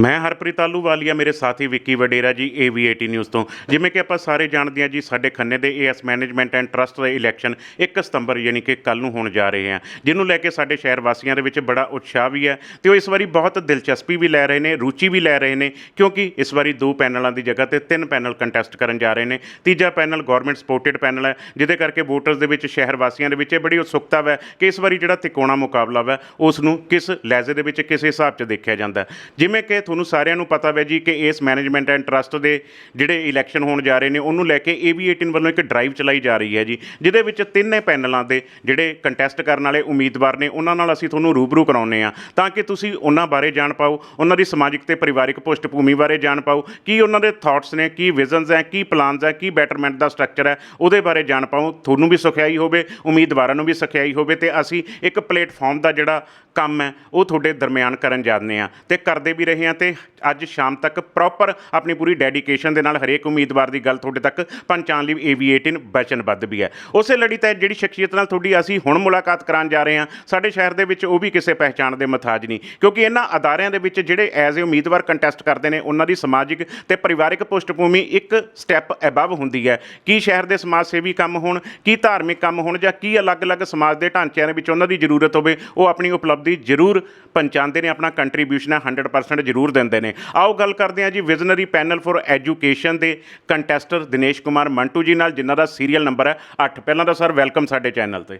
ਮੈਂ ਹਰਪ੍ਰੀਤ ਆਲੂਵਾਲੀਆ ਮੇਰੇ ਸਾਥੀ ਵਿੱਕੀ ਵਡੇਰਾ ਜੀ AV80 ਨਿਊਜ਼ ਤੋਂ। ਜਿਵੇਂ ਕਿ ਆਪਾਂ ਸਾਰੇ ਜਾਣਦੇ ਹਾਂ ਜੀ, ਸਾਡੇ ਖੰਨੇ ਦੇ ਏਐਸ ਮੈਨੇਜਮੈਂਟ ਐਂਡ ਟਰਸਟ ਦੇ ਇਲੈਕਸ਼ਨ 1 ਸਤੰਬਰ ਯਾਨੀ ਕਿ ਕੱਲ ਨੂੰ ਹੋਣ ਜਾ ਰਹੇ ਹਨ ਜਿਹਨੂੰ ਲੈ ਕੇ ਸਾਡੇ ਸ਼ਹਿਰ ਵਾਸੀਆਂ ਦੇ ਵਿੱਚ ਬੜਾ ਉਤਸ਼ਾਹ ਵੀ ਹੈ ਤੇ ਉਹ ਇਸ ਵਾਰੀ ਬਹੁਤ ਦਿਲਚਸਪੀ ਵੀ ਲੈ ਰਹੇ ਨੇ, ਰੁਚੀ ਵੀ ਲੈ ਰਹੇ ਨੇ, ਕਿਉਂਕਿ ਇਸ ਵਾਰੀ ਦੋ ਪੈਨਲਾਂ ਦੀ ਜਗ੍ਹਾ ਤੇ ਤਿੰਨ ਪੈਨਲ ਕੰਟੈਸਟ ਕਰਨ ਜਾ ਰਹੇ ਨੇ। ਤੀਜਾ ਪੈਨਲ ਗਵਰਨਮੈਂਟ ਸਪੋਰਟਡ ਪੈਨਲ ਹੈ, ਜਿਹਦੇ ਕਰਕੇ ਵੋਟਰਸ ਦੇ ਵਿੱਚ, ਸ਼ਹਿਰ ਵਾਸੀਆਂ ਦੇ ਵਿੱਚ ਇਹ ਬੜੀ ਉਤਸੁਕਤਾ ਹੈ ਕਿ ਇਸ ਵਾਰੀ ਜਿਹੜਾ ਤਿਕੋਣਾ ਮੁਕਾਬਲਾ ਹੈ ਉਸ ਨੂੰ ਕਿਸ ਲਹਿਜ਼ੇ ਦੇ ਵਿੱਚ, ਕਿਸ ਹਿਸਾਬ 'ਚ ਦੇਖਿਆ ਜਾਂਦਾ ਜਿਵੇਂ ਕਿ ਤੁਹਾਨੂੰ ਸਾਰਿਆਂ ਨੂੰ ਪਤਾ ਹੈ ਜੀ ਕਿ ਇਸ ਮੈਨੇਜਮੈਂਟ ਐਂਡ ਟਰਸਟ ਦੇ ਜਿਹੜੇ ਇਲੈਕਸ਼ਨ ਹੋਣ ਜਾ ਰਹੇ ਨੇ, ਉਹਨੂੰ ਲੈ ਕੇ AV18 ਵੱਲੋਂ ਇੱਕ ਡਰਾਈਵ ਚਲਾਈ ਜਾ ਰਹੀ ਹੈ ਜੀ, ਜਿਹਦੇ ਵਿੱਚ ਤਿੰਨੇ ਪੈਨਲਾਂ ਦੇ ਜਿਹੜੇ ਕੰਟੈਸਟ ਕਰਨ ਵਾਲੇ ਉਮੀਦਵਾਰ ਨੇ, ਉਹਨਾਂ ਨਾਲ ਅਸੀਂ ਤੁਹਾਨੂੰ ਰੂਬਰੂ ਕਰਾਉਂਦੇ ਆ ਤਾਂ ਕਿ ਤੁਸੀਂ ਉਹਨਾਂ ਬਾਰੇ ਜਾਣ ਪਾਓ, ਉਹਨਾਂ ਦੀ ਸਮਾਜਿਕ ਤੇ ਪਰਿਵਾਰਿਕ ਪੁਸ਼ਟਭੂਮੀ ਬਾਰੇ ਜਾਣ ਪਾਓ, ਕੀ ਉਹਨਾਂ ਦੇ ਥਾਟਸ ਨੇ, ਕੀ ਵਿਜ਼ਨਸ ਹੈ, ਕੀ ਪਲਾਨਸ ਹੈ, ਕੀ ਬੈਟਰਮੈਂਟ ਦਾ ਸਟਰਕਚਰ ਹੈ, ਉਹਦੇ ਬਾਰੇ ਜਾਣ ਪਾਓ, ਤੁਹਾਨੂੰ ਵੀ ਸਿਖਾਈ ਹੋਵੇ, ਉਮੀਦਵਾਰਾਂ ਨੂੰ ਵੀ ਸਿਖਾਈ ਹੋਵੇ, ਤੇ ਅਸੀਂ ਇੱਕ ਪਲੇਟਫਾਰਮ ਦਾ ਜਿਹੜਾ ਕੰਮ ਹੈ, ਉਹ ਤੁਹਾਡੇ ਦਰਮਿਆਨ ਕਰਨ ਜਾਂਦੇ ਆ ਤੇ ਕਰਦੇ ਵੀ ਰਹੇ ਆ ਤੇ ਅੱਜ ਸ਼ਾਮ ਤੱਕ ਪ੍ਰੋਪਰ ਆਪਣੀ ਪੂਰੀ ਡੈਡੀਕੇਸ਼ਨ ਦੇ ਨਾਲ ਹਰੇਕ ਉਮੀਦਵਾਰ ਦੀ ਗੱਲ ਤੁਹਾਡੇ ਤੱਕ ਪਹੁੰਚਾਉਣ ਲਈ AV18 ਵਚਨਬੱਧ ਵੀ ਹੈ। ਉਸੇ ਲੜੀ ਤਹਿਤ ਜਿਹੜੀ ਸ਼ਖਸੀਅਤ ਨਾਲ ਤੁਹਾਡੀ ਅਸੀਂ ਹੁਣ ਮੁਲਾਕਾਤ ਕਰਾਉਣ ਜਾ ਰਹੇ ਹਾਂ, ਸਾਡੇ ਸ਼ਹਿਰ ਦੇ ਵਿੱਚ ਉਹ ਵੀ ਕਿਸੇ ਪਹਿਚਾਣ ਦੇ ਮਥਾਜ ਨਹੀਂ, ਕਿਉਂਕਿ ਇਹਨਾਂ ਅਦਾਰਿਆਂ ਦੇ ਵਿੱਚ ਜਿਹੜੇ ਐਜ਼ ਏ ਉਮੀਦਵਾਰ ਕੰਟੈਸਟ ਕਰਦੇ ਨੇ, ਉਹਨਾਂ ਦੀ ਸਮਾਜਿਕ ਤੇ ਪਰਿਵਾਰਿਕ ਪੁਸ਼ਟਭੂਮੀ ਇੱਕ ਸਟੈਪ ਅਬਵ ਹੁੰਦੀ ਹੈ। ਕੀ ਸ਼ਹਿਰ ਦੇ ਸਮਾਜ ਸੇਵੀ ਕੰਮ ਹੋਣ, ਕੀ ਧਾਰਮਿਕ ਕੰਮ ਹੋਣ ਜਾਂ ਕੀ ਅਲੱਗ-ਅਲੱਗ ਸਮਾਜ ਦੇ ਢਾਂਚਿਆਂ ਦੇ ਵਿੱਚ ਉਹਨਾਂ ਦੀ ਜ਼ਰੂਰਤ ਹੋਵੇ, ਉਹ ਆਪਣੀ ਉਪਲਬਧੀ ਜ਼ਰੂਰ ਪਹੁੰਚਾਉਂਦੇ ਨੇ, ਆਪਣਾ ਕੰਟਰੀਬਿਊਸ਼ਨ ਹੈ 100% ਜ਼ਰੂਰ ਜ਼ਰੂਰ ਦਿੰਦੇ ਨੇ। ਆਓ ਗੱਲ ਕਰਦੇ ਹਾਂ ਜੀ ਵਿਜ਼ਨਰੀ ਪੈਨਲ ਫॉर ਐਜੂਕੇਸ਼ਨ ਦੇ ਕੰਟੈਸਟਰ ਦਿਨੇਸ਼ ਕੁਮਾਰ ਮੰਟੂ ਜੀ ਨਾਲ, ਜਿਨ੍ਹਾਂ ਦਾ ਸੀਰੀਅਲ ਨੰਬਰ ਹੈ 8 ਪਹਿਲਾਂ ਤਾਂ ਸਰ, ਵੈਲਕਮ ਸਾਡੇ ਚੈਨਲ ਤੇ।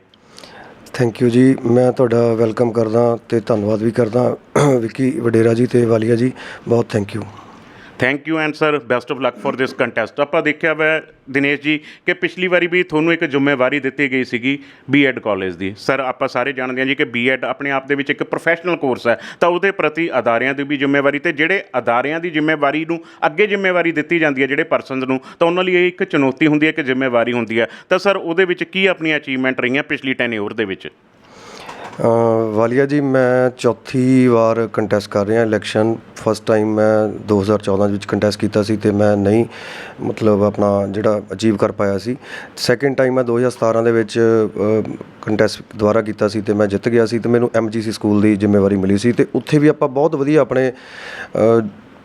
Thank you ji. ਮੈਂ ਤੁਹਾਡਾ ਵੈਲਕਮ ਕਰਦਾ ਤੇ ਧੰਨਵਾਦ ਵੀ ਕਰਦਾ। ਵਿੱਕੀ ਵਡੇਰਾ ਜੀ ਤੇ ਵਾਲੀਆ ਜੀ, ਬਹੁਤ thank you thank you and sir best of luck for this contest ਆਪਾਂ ਦੇਖਿਆ ਵੈ ਦਿਨੇਸ਼ ਜੀ ਕਿ ਪਿਛਲੀ ਵਾਰੀ ਵੀ ਤੁਹਾਨੂੰ ਇੱਕ ਜ਼ਿੰਮੇਵਾਰੀ ਦਿੱਤੀ ਗਈ ਸੀਗੀ ਬੀਐਡ ਕਾਲਜ ਦੀ। ਸਰ ਆਪਾਂ ਸਾਰੇ ਜਾਣਦੇ ਹਾਂ ਜੀ ਕਿ ਬੀਐਡ ਆਪਣੇ ਆਪ ਦੇ ਵਿੱਚ ਇੱਕ ਪ੍ਰੋਫੈਸ਼ਨਲ ਕੋਰਸ ਹੈ। ਤਾਂ ਉਹਦੇ ਪ੍ਰਤੀ ਅਦਾਰਿਆਂ ਦੀ ਵੀ ਜ਼ਿੰਮੇਵਾਰੀ ਤੇ ਜਿਹੜੇ ਅਦਾਰਿਆਂ ਦੀ ਜ਼ਿੰਮੇਵਾਰੀ ਨੂੰ ਅੱਗੇ ਜ਼ਿੰਮੇਵਾਰੀ ਦਿੱਤੀ ਜਾਂਦੀ ਹੈ ਜਿਹੜੇ ਪਰਸਨਸ ਨੂੰ, ਤਾਂ ਉਹਨਾਂ ਲਈ ਇਹ ਇੱਕ ਚੁਣੌਤੀ ਹੁੰਦੀ ਹੈ ਕਿ ਜ਼ਿੰਮੇਵਾਰੀ ਹੁੰਦੀ ਹੈ। ਤਾਂ ਸਰ ਉਹਦੇ ਵਿੱਚ ਕੀ ਆਪਣੀਆਂ ਅਚੀਵਮੈਂਟ ਰਹੀਆਂ ਪਿਛਲੀ ਟੈਨਿਓਰ ਦੇ ਵਿੱਚ? ਵਾਲੀਆ ਜੀ, ਮੈਂ ਚੌਥੀ ਵਾਰ ਕੰਟੈਸਟ ਕਰ ਰਿਹਾ ਇਲੈਕਸ਼ਨ ਫਸਟ ਟਾਈਮ ਮੈਂ 2014 ਦੇ ਵਿੱਚ ਕੰਟੈਸਟ ਕੀਤਾ ਸੀ ਤੇ ਮੈਂ ਨਹੀਂ ਮਤਲਬ ਆਪਣਾ ਜਿਹੜਾ ਅਚੀਵ ਕਰ ਪਾਇਆ ਸੀ। ਸੈਕਿੰਡ ਟਾਈਮ ਮੈਂ 2017 ਦੇ ਵਿੱਚ ਕੰਟੈਸਟ ਦੁਆਰਾ ਕੀਤਾ ਸੀ ਤੇ ਮੈਂ ਜਿੱਤ ਗਿਆ ਸੀ ਤੇ ਮੈਨੂੰ ਐਮਜੀਸੀ ਸਕੂਲ ਦੀ ਜ਼ਿੰਮੇਵਾਰੀ ਮਿਲੀ ਸੀ ਤੇ ਉੱਥੇ ਵੀ ਆਪਾਂ ਬਹੁਤ ਵਧੀਆ ਆਪਣੇ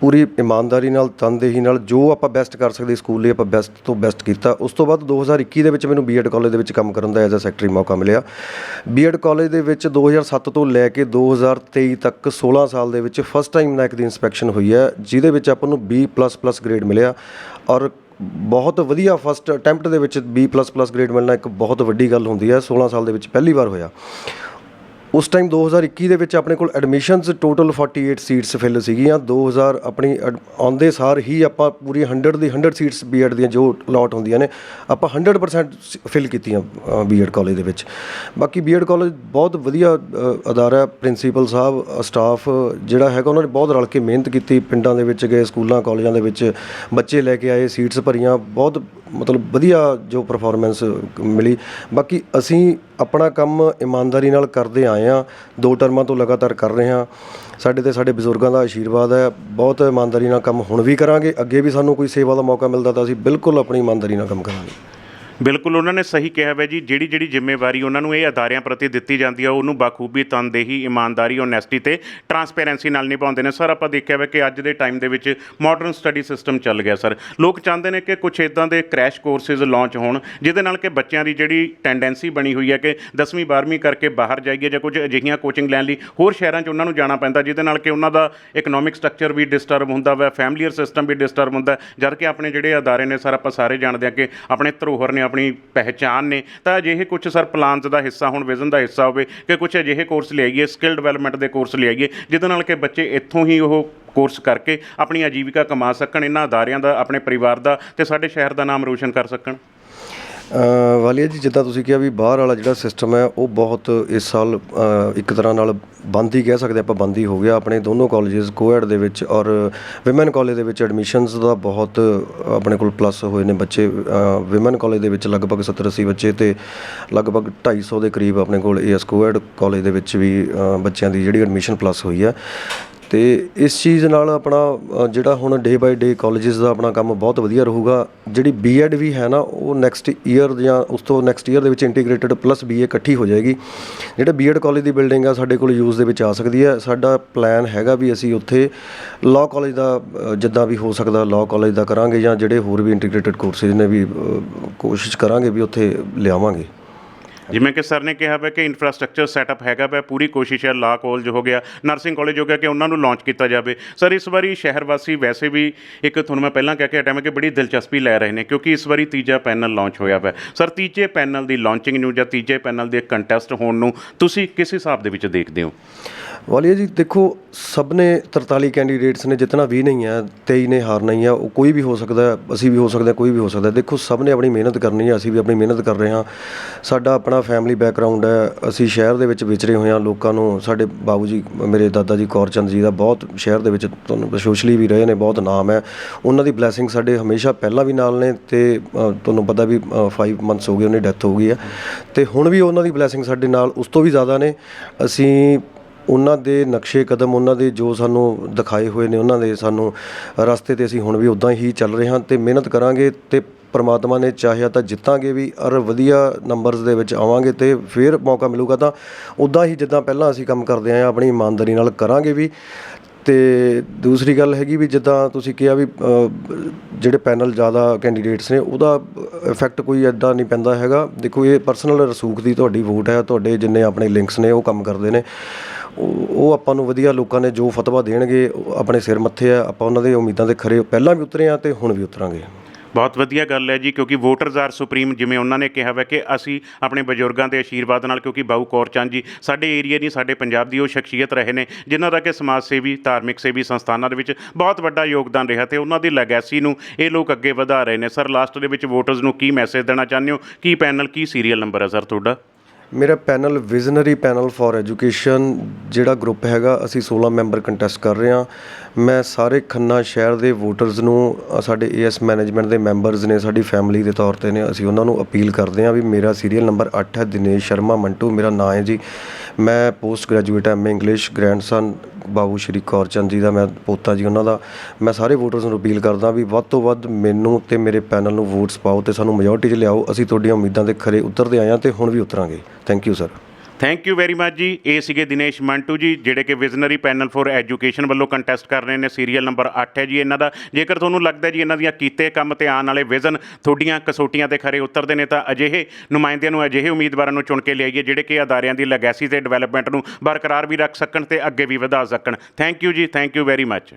ਪੂਰੀ ਇਮਾਨਦਾਰੀ ਨਾਲ, ਤਨਦੇਹੀ ਨਾਲ ਜੋ ਆਪਾਂ ਬੈਸਟ ਕਰ ਸਕਦੇ ਸਕੂਲ ਲਈ ਆਪਾਂ ਬੈਸਟ ਤੋਂ ਬੈਸਟ ਕੀਤਾ। ਉਸ ਤੋਂ ਬਾਅਦ 2021 ਦੇ ਵਿੱਚ ਮੈਨੂੰ ਬੀਐਡ ਕਾਲਜ ਦੇ ਵਿੱਚ ਕੰਮ ਕਰਨ ਦਾ ਐਜ਼ ਅ ਸੈਕਟਰੀ ਮੌਕਾ ਮਿਲਿਆ। ਬੀਐਡ ਕਾਲਜ ਦੇ ਵਿੱਚ 2007 ਤੋਂ ਲੈ ਕੇ 2023 ਤੱਕ 16 ਸਾਲ ਦੇ ਵਿੱਚ ਫਸਟ ਟਾਈਮ ਨੈਕ ਦੀ ਇਨਸਪੈਕਸ਼ਨ ਹੋਈ ਹੈ, ਜਿਹਦੇ ਵਿੱਚ ਆਪਾਂ ਨੂੰ B++ ਗ੍ਰੇਡ ਮਿਲਿਆ। ਔਰ ਬਹੁਤ ਵਧੀਆ ਫਸਟ ਅਟੈਂਪਟ ਦੇ ਵਿੱਚ B++ ਗ੍ਰੇਡ ਮਿਲਣਾ ਇੱਕ ਬਹੁਤ ਵੱਡੀ ਗੱਲ ਹੁੰਦੀ ਹੈ। 16 ਸਾਲ ਦੇ ਵਿੱਚ ਪਹਿਲੀ ਵਾਰ ਹੋਇਆ। ਉਸ ਟਾਈਮ 2021 ਦੇ ਵਿੱਚ ਆਪਣੇ ਕੋਲ ਐਡਮਿਸ਼ਨਸ ਟੋਟਲ 48 ਸੀਟਸ ਫਿਲ ਸੀਗੀਆਂ। 2000 ਆਪਣੀ ਐਡ- ਆਉਂਦੇ ਸਾਰ ਹੀ ਆਪਾਂ ਪੂਰੀ 100 ਦੀ 100 ਸੀਟਸ ਬੀਐਡ ਦੀਆਂ ਜੋ ਅਲਾਟ ਹੁੰਦੀਆਂ ਨੇ, ਆਪਾਂ 100% ਫਿਲ ਕੀਤੀਆਂ ਬੀਐਡ ਕਾਲਜ ਦੇ ਵਿੱਚ। ਬਾਕੀ ਬੀਐਡ ਕਾਲਜ ਬਹੁਤ ਵਧੀਆ ਅਦਾਰਾ ਹੈ। ਪ੍ਰਿੰਸੀਪਲ ਸਾਹਿਬ ਸਟਾਫ ਜਿਹੜਾ ਹੈਗਾ ਉਹਨਾਂ ਨੇ ਬਹੁਤ ਰਲ ਕੇ ਮਿਹਨਤ ਕੀਤੀ। ਪਿੰਡਾਂ ਦੇ ਵਿੱਚ ਗਏ, ਸਕੂਲਾਂ, ਕਾਲਜਾਂ ਦੇ ਵਿੱਚ ਬੱਚੇ ਲੈ ਕੇ ਆਏ ਸੀਟਸ ਭਰੀਆਂ। ਬਹੁਤ ਮਤਲਬ ਵਧੀਆ ਜੋ ਪਰਫਾਰਮੈਂਸ ਮਿਲੀ। ਬਾਕੀ ਅਸੀਂ ਆਪਣਾ ਕੰਮ ਇਮਾਨਦਾਰੀ ਨਾਲ ਕਰਦੇ ਆਏ ਆ ਦੋ ਟਰਮਾਂ ਤੋਂ ਲਗਾਤਾਰ ਕਰ ਰਹੇ ਹਾਂ। ਸਾਡੇ ਤੇ ਸਾਡੇ ਬਜ਼ੁਰਗਾਂ ਦਾ ਆਸ਼ੀਰਵਾਦ ਹੈ। ਬਹੁਤ ਇਮਾਨਦਾਰੀ ਨਾਲ ਕੰਮ ਹੁਣ ਵੀ ਕਰਾਂਗੇ। ਅੱਗੇ ਵੀ ਸਾਨੂੰ ਕੋਈ ਸੇਵਾ ਦਾ ਮੌਕਾ ਮਿਲਦਾ ਤਾਂ ਅਸੀਂ ਬਿਲਕੁਲ ਆਪਣੀ ਇਮਾਨਦਾਰੀ ਨਾਲ ਕੰਮ ਕਰਾਂਗੇ। ਬਿਲਕੁਲ ਉਹਨਾਂ ਨੇ ਸਹੀ ਕਿਹਾ ਹੈ ਜੀ। ਜਿਹੜੀ ਜਿਹੜੀ ਜ਼ਿੰਮੇਵਾਰੀ ਉਹਨਾਂ ਨੂੰ ਇਹ ਅਦਾਰਿਆਂ ਪ੍ਰਤੀ ਦਿੱਤੀ ਜਾਂਦੀ ਹੈ ਉਹਨੂੰ ਬਾਖੂਬੀ ਤਨਦੇਹੀ ਇਮਾਨਦਾਰੀ ਓਨੈਸਟੀ ਤੇ ਟਰਾਂਸਪੇਰੈਂਸੀ ਨਾਲ ਨਿਭਾਉਂਦੇ ਨੇ। ਸਰ, ਆਪਾਂ ਦੇਖਿਆ ਹੈ ਕਿ ਅੱਜ ਦੇ ਟਾਈਮ ਦੇ ਵਿੱਚ ਮਾਡਰਨ ਸਟੱਡੀ ਸਿਸਟਮ ਚੱਲ ਗਿਆ, ਸਰ। ਲੋਕ ਚਾਹੁੰਦੇ ਨੇ ਕਿ ਕੁਝ ਇਦਾਂ ਦੇ ਕ੍ਰੈਸ਼ ਕੋਰਸਿਸ ਲਾਂਚ ਹੋਣ, ਜਿਹਦੇ ਨਾਲ ਕਿ ਬੱਚਿਆਂ ਦੀ ਜਿਹੜੀ ਟੈਂਡੈਂਸੀ ਬਣੀ ਹੋਈ ਹੈ ਕਿ 10ਵੀਂ 12ਵੀਂ ਕਰਕੇ ਬਾਹਰ ਜਾਈਏ ਜਾਂ ਕੁਝ ਅਜਿਹੀਆਂ ਕੋਚਿੰਗ ਲੈਣ ਲਈ ਹੋਰ ਸ਼ਹਿਰਾਂ 'ਚ ਉਹਨਾਂ ਨੂੰ ਜਾਣਾ ਪੈਂਦਾ, ਜਿਹਦੇ ਨਾਲ ਕਿ ਉਹਨਾਂ ਦਾ ਇਕਨੋਮਿਕ ਸਟਰਕਚਰ ਵੀ ਡਿਸਟਰਬ ਹੁੰਦਾ ਵਾ ਫੈਮਲੀਅਰ ਸਿਸਟਮ ਵੀ ਡਿਸਟਰਬ ਹੁੰਦਾ। ਜਦ ਕਿ ਆਪਣੇ ਜਿਹੜੇ ਅਦਾਰੇ ਨੇ, ਸਰ, ਆਪਾਂ ਸਾਰੇ ਜਾਣਦੇ ਹਾਂ ਕਿ ਆਪਣੇ ਧਰੋਹਰ ਨੇ ਆਪਣੀ ਪਹਿਚਾਨ ਨੇ, ਤਾਂ ਅਜਿਹੇ ਕੁਝ ਸਰ ਪਲਾਨਸ ਦਾ ਹਿੱਸਾ, ਹੋਣ ਵਿਜ਼ਨ ਦਾ ਹਿੱਸਾ ਹੋਵੇ ਕਿ ਕੁਝ ਅਜਿਹੇ ਕੋਰਸ ਲਿਆਈਏ, ਸਕਿੱਲ ਡਿਵੈਲਪਮੈਂਟ ਦੇ ਕੋਰਸ ਲਿਆਈਏ, ਜਿਹਦੇ ਨਾਲ ਕਿ ਬੱਚੇ ਇੱਥੋਂ ਹੀ ਉਹ ਕੋਰਸ ਕਰਕੇ ਆਪਣੀ ਆਜੀਵਿਕਾ ਕਮਾ ਸਕਣ, ਇਹਨਾਂ ਅਦਾਰਿਆਂ ਦਾ, ਆਪਣੇ ਪਰਿਵਾਰ ਦਾ ਤੇ ਸਾਡੇ ਸ਼ਹਿਰ ਦਾ ਨਾਮ ਰੋਸ਼ਨ ਕਰ ਸਕਣ। ਵਾਲੀਆ ਜੀ, ਜਿੱਦਾਂ ਤੁਸੀਂ ਕਿਹਾ ਵੀ ਬਾਹਰ ਵਾਲਾ ਜਿਹੜਾ ਸਿਸਟਮ ਹੈ, ਉਹ ਬਹੁਤ ਇਸ ਸਾਲ ਇੱਕ ਤਰ੍ਹਾਂ ਨਾਲ ਬੰਦ ਹੀ ਕਹਿ ਸਕਦੇ ਆਪਾਂ, ਬੰਦ ਹੀ ਹੋ ਗਿਆ। ਆਪਣੇ ਦੋਨੋਂ ਕਾਲਜਸ ਕੋਐਡ ਦੇ ਵਿੱਚ ਔਰ ਵਿਮਨ ਕਾਲਜ ਦੇ ਵਿੱਚ ਐਡਮਿਸ਼ਨਸ ਦਾ ਬਹੁਤ ਆਪਣੇ ਕੋਲ ਪਲੱਸ ਹੋਏ ਨੇ ਬੱਚੇ। ਵਿਮਨ ਕਾਲਜ ਦੇ ਵਿੱਚ ਲਗਭਗ 70 80 ਬੱਚੇ ਤੇ ਲਗਭਗ 250 ਦੇ ਕਰੀਬ ਆਪਣੇ ਕੋਲ ਏਐਸ ਕੋਐਡ ਕਾਲਜ ਦੇ ਵਿੱਚ ਵੀ ਬੱਚਿਆਂ ਦੀ ਜਿਹੜੀ ਐਡਮਿਸ਼ਨ ਪਲੱਸ ਹੋਈ ਹੈ ਅਤੇ ਇਸ ਚੀਜ਼ ਨਾਲ ਆਪਣਾ ਜਿਹੜਾ ਹੁਣ ਡੇ ਬਾਏ ਡੇ ਕੋਲਜਿਸ ਦਾ ਆਪਣਾ ਕੰਮ ਬਹੁਤ ਵਧੀਆ ਰਹੇਗਾ। ਜਿਹੜੀ ਬੀਐਡ ਵੀ ਹੈ ਨਾ, ਉਹ ਨੈਕਸਟ ਈਅਰ ਜਾਂ ਉਸ ਤੋਂ ਨੈਕਸਟ ਈਅਰ ਦੇ ਵਿੱਚ ਇੰਟੀਗ੍ਰੇਟਡ ਪਲੱਸ ਬੀਏ ਇਕੱਠੀ ਹੋ ਜਾਏਗੀ। ਜਿਹੜਾ ਬੀਐਡ ਕਾਲਜ ਦੀ ਬਿਲਡਿੰਗ ਆ, ਸਾਡੇ ਕੋਲ ਯੂਜ਼ ਦੇ ਵਿੱਚ ਆ ਸਕਦੀ ਹੈ। ਸਾਡਾ ਪਲਾਨ ਹੈਗਾ ਵੀ ਅਸੀਂ ਉੱਥੇ ਲਾਅ ਕਾਲਜ ਦਾ ਜਿੱਦਾਂ ਵੀ ਹੋ ਸਕਦਾ ਲਾਅ ਕਾਲਜ ਦਾ ਕਰਾਂਗੇ ਜਾਂ ਜਿਹੜੇ ਹੋਰ ਵੀ ਇੰਟੀਗ੍ਰੇਟਡ ਕੋਰਸਿਸ ਨੇ ਵੀ ਕੋਸ਼ਿਸ਼ ਕਰਾਂਗੇ ਵੀ ਉੱਥੇ ਲਿਆਵਾਂਗੇ। ਜਿਵੇਂ ਕਿ ਸਰ ਨੇ ਕਿਹਾ ਵਾ ਕਿ ਇਨਫਰਾਸਟ੍ਰਕਚਰ ਸੈਟਅਪ ਹੈਗਾ ਵਾ, ਪੂਰੀ ਕੋਸ਼ਿਸ਼ ਹੈ ਲਾ ਕਾਲਜ ਹੋ ਗਿਆ ਨਰਸਿੰਗ ਕਾਲਜ ਹੋ ਗਿਆ ਕਿ ਉਹਨਾਂ ਨੂੰ ਲਾਂਚ ਕੀਤਾ ਜਾਵੇ। ਸਰ, ਇਸ ਵਾਰੀ ਸ਼ਹਿਰ ਵਾਸੀ ਵੈਸੇ ਵੀ ਇੱਕ ਤੁਹਾਨੂੰ ਮੈਂ ਪਹਿਲਾਂ ਕਹਿ ਕੇ ਹਟਿਆ ਕਿ ਬੜੀ ਦਿਲਚਸਪੀ ਲੈ ਰਹੇ ਨੇ, ਕਿਉਂਕਿ ਇਸ ਵਾਰੀ ਤੀਜਾ ਪੈਨਲ ਲਾਂਚ ਹੋਇਆ ਵਾ। ਸਰ, ਤੀਜੇ ਪੈਨਲ ਦੀ ਲਾਂਚਿੰਗ ਨੂੰ ਜਾਂ ਤੀਜੇ ਪੈਨਲ ਦੇ ਕੰਟੈਸਟ ਹੋਣ ਨੂੰ ਤੁਸੀਂ ਕਿਸ ਹਿਸਾਬ ਦੇ ਵਿੱਚ ਦੇਖਦੇ ਹੋ? ਵਾਲੀਆ ਜੀ, ਦੇਖੋ, ਸਭ ਨੇ 43 ਕੈਂਡੀਡੇਟਸ ਨੇ ਜਿੱਤਣਾ ਵੀ ਨਹੀਂ ਹੈ 23 ਨੇ ਹਾਰਨਾ ਹੀ ਹੈ, ਉਹ ਕੋਈ ਵੀ ਹੋ ਸਕਦਾ ਅਸੀਂ ਵੀ ਹੋ ਸਕਦੇ ਕੋਈ ਵੀ ਹੋ ਸਕਦਾ ਦੇਖੋ, ਸਭ ਨੇ ਆਪਣੀ ਮਿਹਨਤ ਕਰਨੀ ਹੈ, ਅਸੀਂ ਵੀ ਆਪਣੀ ਮਿਹਨਤ ਕਰ ਰਹੇ ਹਾਂ। ਸਾਡਾ ਆਪਣਾ ਫੈਮਿਲੀ ਬੈਕਗਰਾਊਂਡ ਹੈ, ਅਸੀਂ ਸ਼ਹਿਰ ਦੇ ਵਿੱਚ ਵਿਚਰੇ ਹੋਏ ਹਾਂ, ਲੋਕਾਂ ਨੂੰ ਸਾਡੇ ਬਾਬੂ ਜੀ, ਮੇਰੇ ਦਾਦਾ ਜੀ ਕੌਰ ਚੰਦ ਜੀ ਦਾ ਬਹੁਤ ਸ਼ਹਿਰ ਦੇ ਵਿੱਚ ਤੁਹਾਨੂੰ ਸੋਸ਼ਲੀ ਵੀ ਰਹੇ ਨੇ, ਬਹੁਤ ਨਾਮ ਹੈ। ਉਹਨਾਂ ਦੀ ਬਲੇਸਿੰਗ ਸਾਡੇ ਹਮੇਸ਼ਾ ਪਹਿਲਾਂ ਵੀ ਨਾਲ ਨੇ ਤੇ ਤੁਹਾਨੂੰ ਪਤਾ ਵੀ 5 ਮੰਥਸ ਹੋ ਗਏ, ਉਹਨੇ ਡੈਥ ਹੋ ਗਈ ਹੈ। ਤੇ ਹੁਣ ਵੀ ਉਹਨਾਂ ਦੀ ਬਲੇਸਿੰਗ ਸਾਡੇ ਨਾਲ, ਉਸ ਤੋਂ ਵੀ ਜ਼ਿਆਦਾ ਨੇ। ਅਸੀਂ ਉਹਨਾਂ ਦੇ ਨਕਸ਼ੇ ਕਦਮ, ਉਹਨਾਂ ਦੇ ਜੋ ਸਾਨੂੰ ਦਿਖਾਏ ਹੋਏ ਨੇ, ਉਹਨਾਂ ਦੇ ਸਾਨੂੰ ਰਸਤੇ ਤੇ ਅਸੀਂ ਹੁਣ ਵੀ ਉੱਦਾਂ ਹੀ ਚੱਲ ਰਹੇ ਹਾਂ ਅਤੇ ਮਿਹਨਤ ਕਰਾਂਗੇ ਅਤੇ ਪਰਮਾਤਮਾ ਨੇ ਚਾਹਿਆ ਤਾਂ ਜਿੱਤਾਂਗੇ ਵੀ ਔਰ ਵਧੀਆ ਨੰਬਰਸ ਦੇ ਵਿੱਚ ਆਵਾਂਗੇ ਅਤੇ ਫਿਰ ਮੌਕਾ ਮਿਲੂਗਾ ਤਾਂ ਉੱਦਾਂ ਹੀ ਜਿੱਦਾਂ ਪਹਿਲਾਂ ਅਸੀਂ ਕੰਮ ਕਰਦੇ ਆਏ ਹਾਂ, ਆਪਣੀ ਇਮਾਨਦਾਰੀ ਨਾਲ ਕਰਾਂਗੇ ਵੀ। ਅਤੇ ਦੂਸਰੀ ਗੱਲ ਹੈਗੀ ਵੀ ਜਿੱਦਾਂ ਤੁਸੀਂ ਕਿਹਾ ਵੀ ਜਿਹੜੇ ਪੈਨਲ ਜ਼ਿਆਦਾ ਕੈਂਡੀਡੇਟਸ ਨੇ, ਉਹਦਾ ਇਫੈਕਟ ਕੋਈ ਐਦਾਂ ਨਹੀਂ ਪੈਂਦਾ ਹੈਗਾ। ਦੇਖੋ, ਇਹ ਪਰਸਨਲ ਰਸੂਖ ਦੀ ਤੁਹਾਡੀ ਵੋਟ ਹੈ, ਤੁਹਾਡੇ ਜਿੰਨੇ ਆਪਣੇ ਲਿੰਕਸ ਨੇ, ਉਹ ਕੰਮ ਕਰਦੇ ਨੇ। ਉਹ ਉਹ ਆਪਾਂ ਨੂੰ ਵਧੀਆ ਲੋਕਾਂ ਨੇ ਜੋ ਫਤਵਾ ਦੇਣਗੇ, ਉਹ ਆਪਣੇ ਸਿਰ ਮੱਥੇ ਆ, ਆਪਾਂ ਉਹਨਾਂ ਦੇ ਉਮੀਦਾਂ ਦੇ ਖਰੇ ਪਹਿਲਾਂ ਵੀ ਉਤਰੇ ਆ ਤੇ ਹੁਣ ਵੀ ਉਤਰਾਂਗੇ। ਬਹੁਤ ਵਧੀਆ ਗੱਲ ਹੈ ਜੀ, ਕਿਉਂਕਿ ਵੋਟਰਸ ਆਰ ਸੁਪਰੀਮ, ਜਿਵੇਂ ਉਹਨਾਂ ਨੇ ਕਿਹਾ ਵਾ ਕਿ ਅਸੀਂ ਆਪਣੇ ਬਜ਼ੁਰਗਾਂ ਦੇ ਆਸ਼ੀਰਵਾਦ ਨਾਲ, ਕਿਉਂਕਿ ਬਾਊ ਕੌਰ ਚੰਦ ਜੀ ਸਾਡੇ ਏਰੀਆ ਦੀ ਸਾਡੇ ਪੰਜਾਬ ਦੀ ਉਹ ਸ਼ਖਸੀਅਤ ਰਹੇ ਨੇ, ਜਿਨ੍ਹਾਂ ਦਾ ਕਿ ਸਮਾਜ ਸੇਵੀ, ਧਾਰਮਿਕ ਸੇਵੀ ਸੰਸਥਾਨਾਂ ਦੇ ਵਿੱਚ ਬਹੁਤ ਵੱਡਾ ਯੋਗਦਾਨ ਰਿਹਾ ਤੇ ਉਹਨਾਂ ਦੀ ਲੈਗੈਸੀ ਨੂੰ ਇਹ ਲੋਕ ਅੱਗੇ ਵਧਾ ਰਹੇ ਨੇ। ਸਰ ਲਾਸਟ ਦੇ ਵਿੱਚ ਵੋਟਰਸ ਨੂੰ ਕੀ ਮੈਸੇਜ ਦੇਣਾ ਚਾਹੁੰਦੇ ਹੋ? ਕੀ ਪੈਨਲ ਕੀ ਸੀਰੀਅਲ ਨੰਬਰ ਹੈ ਸਰ ਤੁਹਾਡਾ? ਮੇਰਾ panel visionary panel four education ਜਿਹੜਾ ਗਰੁੱਪ ਹੈਗਾ ਅਸੀਂ 16 ਮੈਂਬਰ ਕੰਟੈਸਟ ਕਰ ਰਹੇ ਹਾਂ। ਮੈਂ ਸਾਰੇ ਖੰਨਾ ਸ਼ਹਿਰ ਦੇ ਵੋਟਰਸ ਨੂੰ ਅ, ਸਾਡੇ ਏਐਸ ਮੈਨੇਜਮੈਂਟ ਦੇ ਮੈਂਬਰਸ ਨੇ ਸਾਡੀ ਫੈਮਿਲੀ ਦੇ ਤੌਰ ਤੇ ਨੇ ਅਸੀਂ ਉਹਨਾਂ ਨੂੰ ਅਪੀਲ ਕਰਦੇ ਹਾਂ ਵੀ ਮੇਰਾ ਸੀਰੀਅਲ ਨੰਬਰ 8 ਹੈ ਦਿਨੇਸ਼ ਸ਼ਰਮਾ ਮੰਟੂ ਮੇਰਾ ਨਾਂ ਹੈ ਜੀ। ਮੈਂ post graduate M English grandson Babu Shri Kaur Chand ji ਦਾ ਮੈਂ ਪੋਤਾ ਜੀ ਉਹਨਾਂ ਦਾ। ਮੈਂ ਸਾਰੇ ਵੋਟਰਸ ਨੂੰ ਅਪੀਲ ਕਰਦਾ ਵੀ ਵੱਧ ਤੋਂ ਵੱਧ ਮੈਨੂੰ ਤੇ ਮੇਰੇ ਪੈਨਲ ਨੂੰ ਵੋਟਸ ਪਾਓ ਤੇ ਸਾਨੂੰ ਮੈਜੋਰਟੀ 'ਚ ਲਿਆਓ ਅਸੀਂ ਤੁਹਾਡੀਆਂ ਉਮੀਦਾਂ ਦੇ ਖਰੇ ਉਤਰਦੇ ਆਏ ਹਾਂ ਤੇ ਹੁਣ ਵੀ ਉਤਰਾਂਗੇ। Thank you sir thank you very much ji. ਇਹ ਸੀਗੇ ਦਿਨੇਸ਼ ਮੰਟੂ ਜੀ, ਜਿਹੜੇ ਕਿ ਵਿਜ਼ਨਰੀ ਪੈਨਲ ਫॉर ਐਜੂਕੇਸ਼ਨ ਵੱਲੋਂ ਕੰਟੈਸਟ ਕਰ ਰਹੇ ਨੇ। ਸੀਰੀਅਲ ਨੰਬਰ 8 ਹੈ ਜੀ ਇਹਨਾਂ ਦਾ। ਜੇਕਰ ਤੁਹਾਨੂੰ ਲੱਗਦਾ ਜੀ ਇਹਨਾਂ ਦੀਆਂ ਕੀਤੇ ਕੰਮ ਤੇ ਆਉਣ ਵਾਲੇ ਵਿਜ਼ਨ ਤੁਹਾਡੀਆਂ ਕਸੋਟੀਆਂ ਤੇ ਖਰੇ ਉਤਰਦੇ ਨੇ, ਤਾਂ ਅਜਿਹੇ ਨੁਮਾਇੰਦਿਆਂ ਨੂੰ, ਅਜਿਹੇ ਉਮੀਦਵਾਰਾਂ ਨੂੰ ਚੁਣ ਕੇ ਲਿਆਈਏ, ਜਿਹੜੇ ਕਿ ਅਦਾਰਿਆਂ ਦੀ ਲੈਗੈਸੀ ਤੇ ਡਿਵੈਲਪਮੈਂਟ ਨੂੰ ਬਰਕਰਾਰ ਵੀ ਰੱਖ ਸਕਣ ਤੇ ਅੱਗੇ ਵੀ ਵਧਾ ਸਕਣ। ਥੈਂਕ ਯੂ ਜੀ। Thank you very much